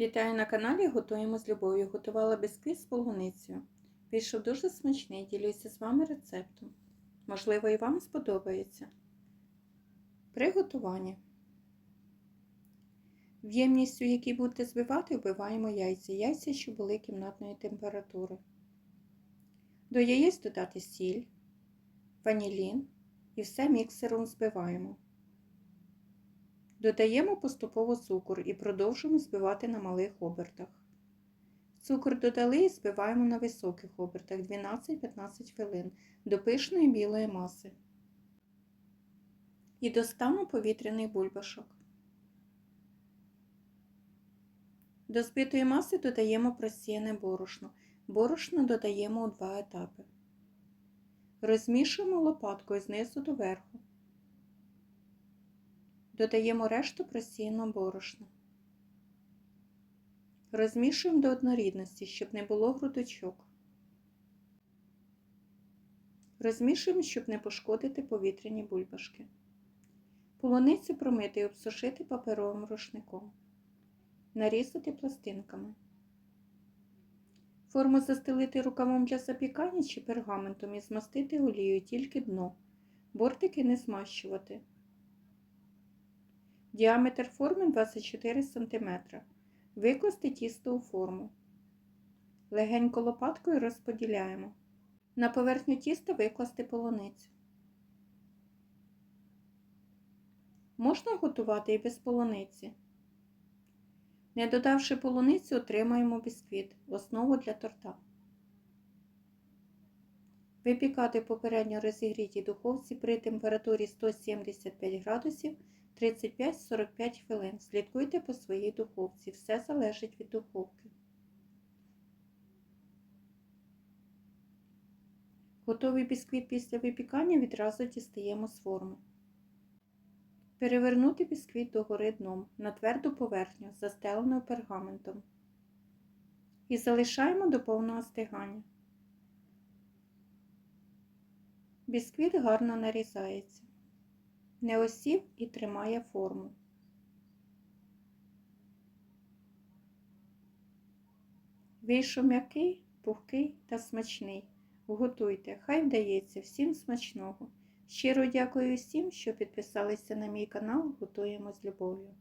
Вітаю на каналі Готуємо з любов'ю. Готувала бісквіт з полуницею. Вийшов дуже смачний, ділюся з вами рецептом. Можливо, і вам сподобається. Приготування. В ємність, у якій будете збивати, вбиваємо яйця. Яйця, що були кімнатної температури. До яєць додати сіль, ванілін і все міксером збиваємо. Додаємо поступово цукор і продовжуємо збивати на малих обертах. Цукор додали і збиваємо на високих обертах 12-15 хвилин до пишної білої маси. І до стану повітряних бульбашок. До збитої маси додаємо просіяне борошно. Борошно додаємо у два етапи. Розмішуємо лопаткою знизу до верху. Додаємо решту просіяного борошна. Розмішуємо до однорідності, щоб не було грудочок. Розмішуємо, щоб не пошкодити повітряні бульбашки. Полуницю промити і обсушити паперовим рушником. Нарізати пластинками. Форму застелити рукавом для запікання чи пергаментом і змастити олією тільки дно. Бортики не змащувати. Діаметр форми 24 см. Викласти тісто у форму. Легенько лопаткою розподіляємо. На поверхню тіста викласти полуницю. Можна готувати і без полуниці. Не додавши полуницю, отримаємо бісквіт, основу для торта. Випікати попередньо розігрітій духовці при температурі 175 градусів 35-45 хвилин. Слідкуйте по своїй духовці. Все залежить від духовки. Готовий бісквіт після випікання відразу дістаємо з форми. Перевернути бісквіт догори дном на тверду поверхню, застеленою пергаментом. І залишаємо до повного стигання. Бісквіт гарно нарізається не осів і тримає форму. Вийшов м'який, пухкий та смачний. Готуйте, хай вдається всім смачного. Щиро дякую всім, що підписалися на мій канал Готуємо з любов'ю.